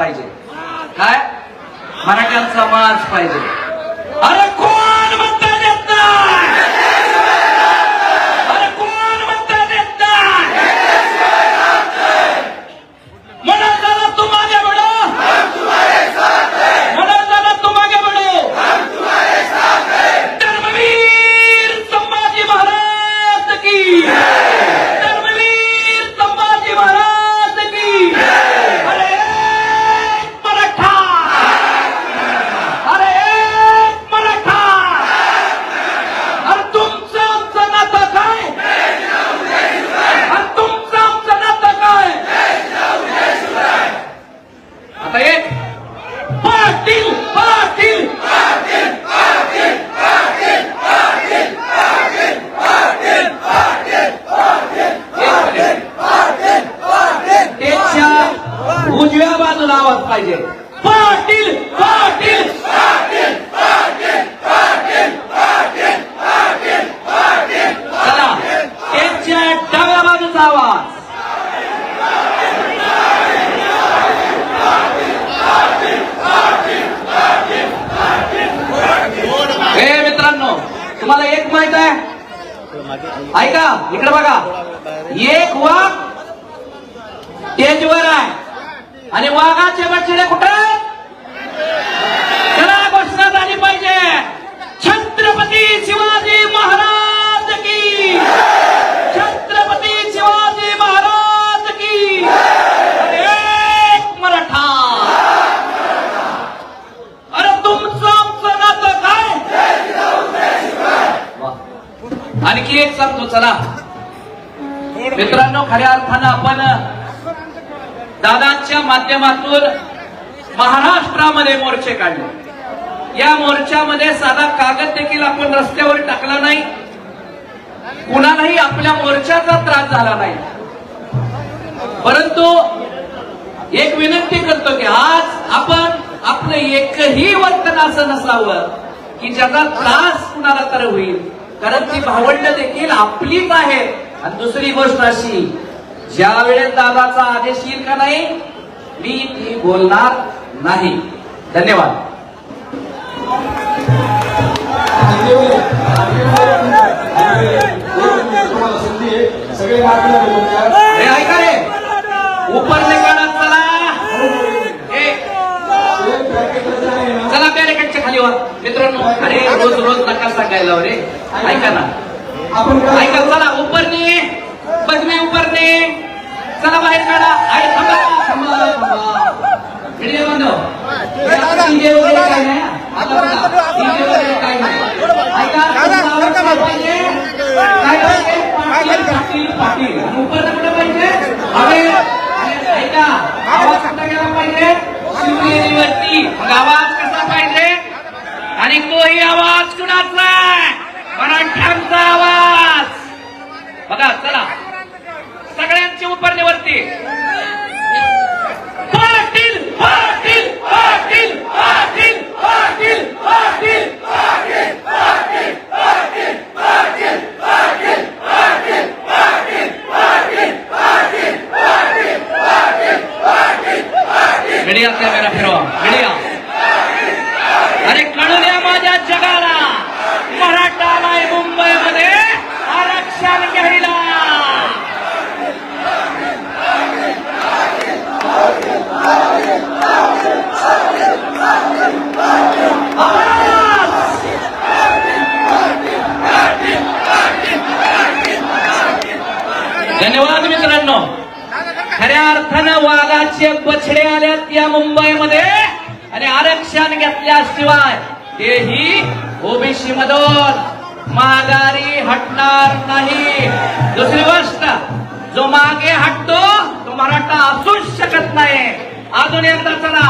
पाहिजे. काय? मराठ्यांचा समाज पाहिजे. अरे कोण म्हणता येत नाही अरे कोण म्हणता येत नाही म्हणा जरा तू मागे बडो म्हणा जरा तू मागे बडो धर्मवीर संभाजी महाराज की धर्मवीर संभाजी महाराज की अरे एक मराठा अरे एक मराठा अरे तुमचं आमचं नातं काय अरे तुमचं आमचं नातं काय आता एक पाटील पाटील त्याच्या उजव्या बाजूला आवाज पाहिजे पाटील पाटील चला त्यांच्या डाव्या बाजूचा आवाज हे मित्रांनो तुम्हाला एक माहीत आहे? ऐका इकडे बघा. एक वाघ स्टेजवर आहे. आणि वाघाचे बछडे कुठे? मित्रांनो खऱ्या अर्थानं आपण दादांच्या माध्यमातून महाराष्ट्रामध्ये मोर्चे काढले. या मोर्चामध्ये साधा कागद देखील आपण रस्त्यावर टाकला नाही. कुणालाही आपल्या मोर्चाचा त्रास झाला नाही. परंतु एक विनंती करतो की आज आपण आपलं एकही वर्तन असं नसावं की ज्याचा त्रास कुणाला तर होईल. कारण ती भावंड देखील आपलीच आहे आणि दुसरी गोष्ट अशी ज्या वेळेस दादाचा आदेश येईल का नाही मी ती बोलणार नाही. धन्यवाद. सगळे ऐका रे उपर काढा चला. चला बॅरिकेडच्या खाली वा मित्रांनो अरे रोज रोज नका सांगायला हो रे. ऐका ना. ऐका चला उपरणे पदवी उपरणे चला बाहेर काढा. अरे थांबा थांबा थांबा. व्हिडिओ बंद डीजे वगैरे काय नाही. आता बघा डीजे वगैरे काय नाही. ऐका तुमचा आवाज काय पाहिजे काय पाहिजे पाटील पाटील पाटील. आणि उपरनं कुठं पाहिजे? अरे अरे, ऐका आवाज कुठं गेला पाहिजे? शिवनेरीवरती. मग आवाज कसा पाहिजे? आणि तोही आवाज कुणाचा आहे? मराठ्यांचा आवाज बघा चला सगळ्यांची उपरणीवरती पाटील पाटील पाटील पाटील पाटील पाटील मीडिया कॅमेरा फिरवा मीडिया अरे कळू द्या माझ्या जगाला मराठा आलाय मुंबईमध्ये आरक्षण घ्यायला आवाज! धन्यवाद मित्रांनो. खऱ्या अर्थानं वाघाचे बछडे आल्यात या मुंबईमध्ये आणि आरक्षण घेतल्याशिवाय तेही ओबीसी मधून. माघारी हटणार नाही. दुसरी गोष्ट जो मागे हटतो तो मराठा असूच शकत नाही. अजून एकदा चला.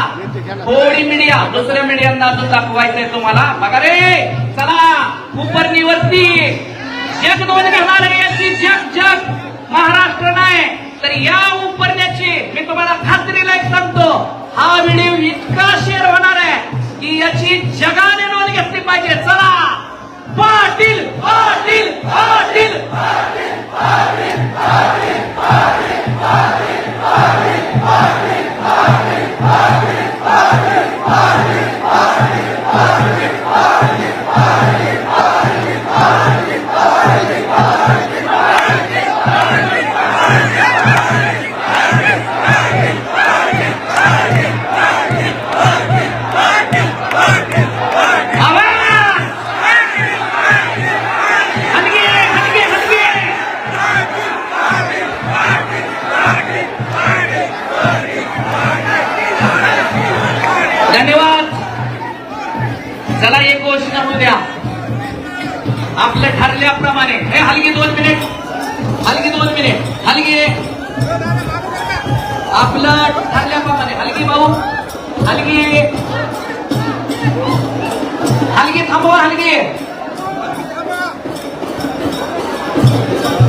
थोडी मीडिया दुसऱ्या मीडियांना अजून दाखवायचंय तुम्हाला. बघा रे. चला. उपरणीवरती जग दोन घालणार याची जग जग. महाराष्ट्र नाही तर या उपरण्याची मी तुम्हाला खात्रीला एक सांगतो हा व्हिडिओ इतका शेअर होणार आहे की याची जगाने नोंद घेतली पाहिजे. चला पाटील पाटील पाटील. उलट ठरल्याप्रमाणे. हलगी भाऊ हलगी. हलगी थांबवा हलगी.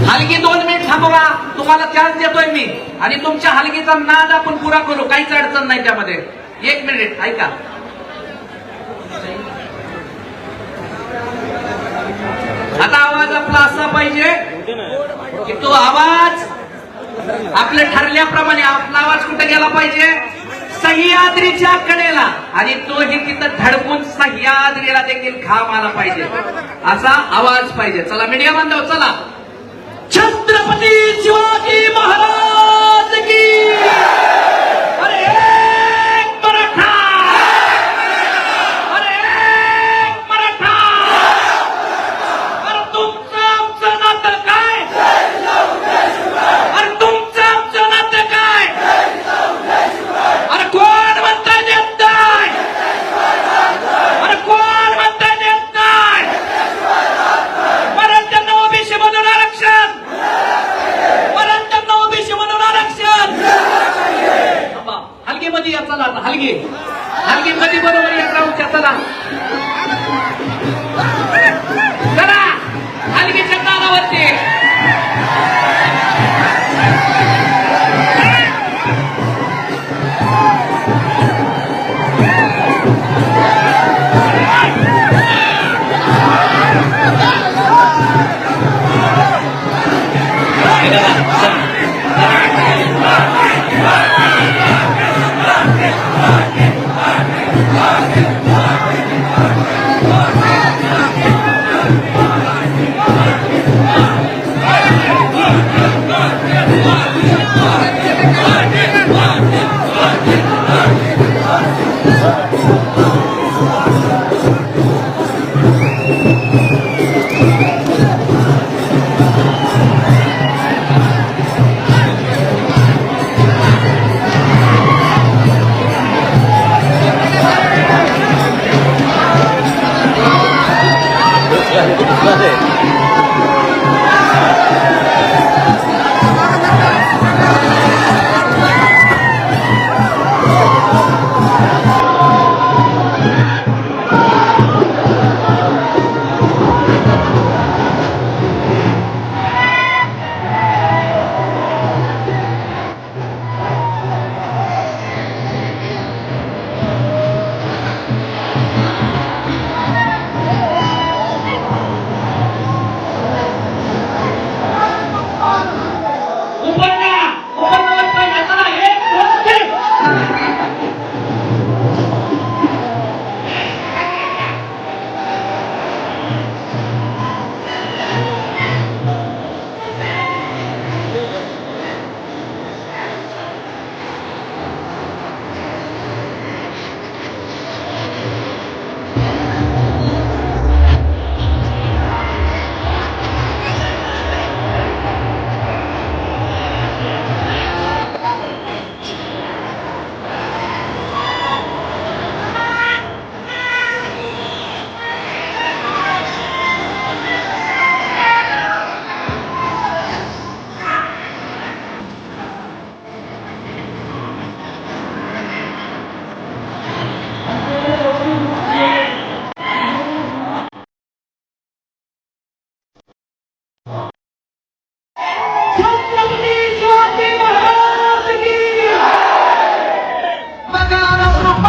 हलगी दोन मिनिट थांबवा. तुम्हाला चान्स देतोय मी. आणि तुमच्या हलगीचा नाद आपण पुरा करू. काहीच अडचण नाही त्यामध्ये. एक मिनिट ऐका. आता आवाज आपला असा पाहिजे की तो आवाज आपल्या ठरल्याप्रमाणे आपला आवाज कुठे गेला पाहिजे? सह्याद्रीच्या कडेला. आणि तोही तिथं धडकून सह्याद्रीला देखील घाम आला पाहिजे. असा आवाज पाहिजे. चला मीडिया बांधव चला.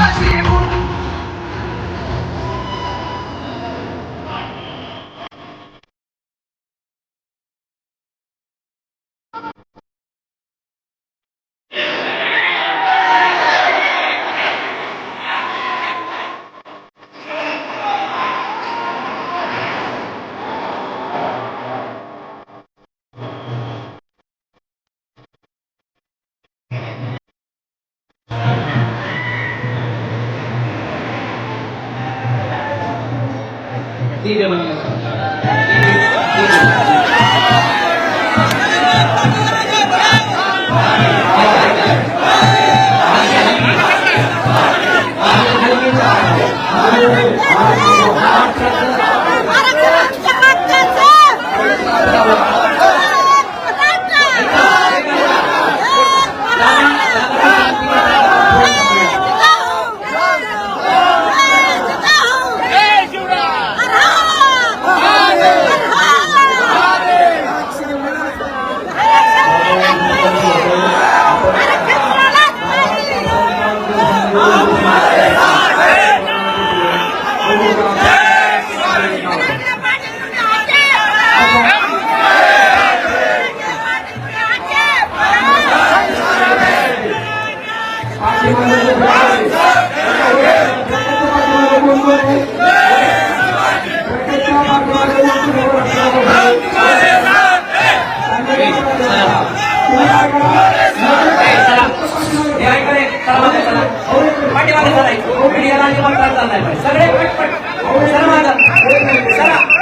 Watch me দিয়ে দেবেন पाठीमागे सगळे पटपट. सर माझा सरा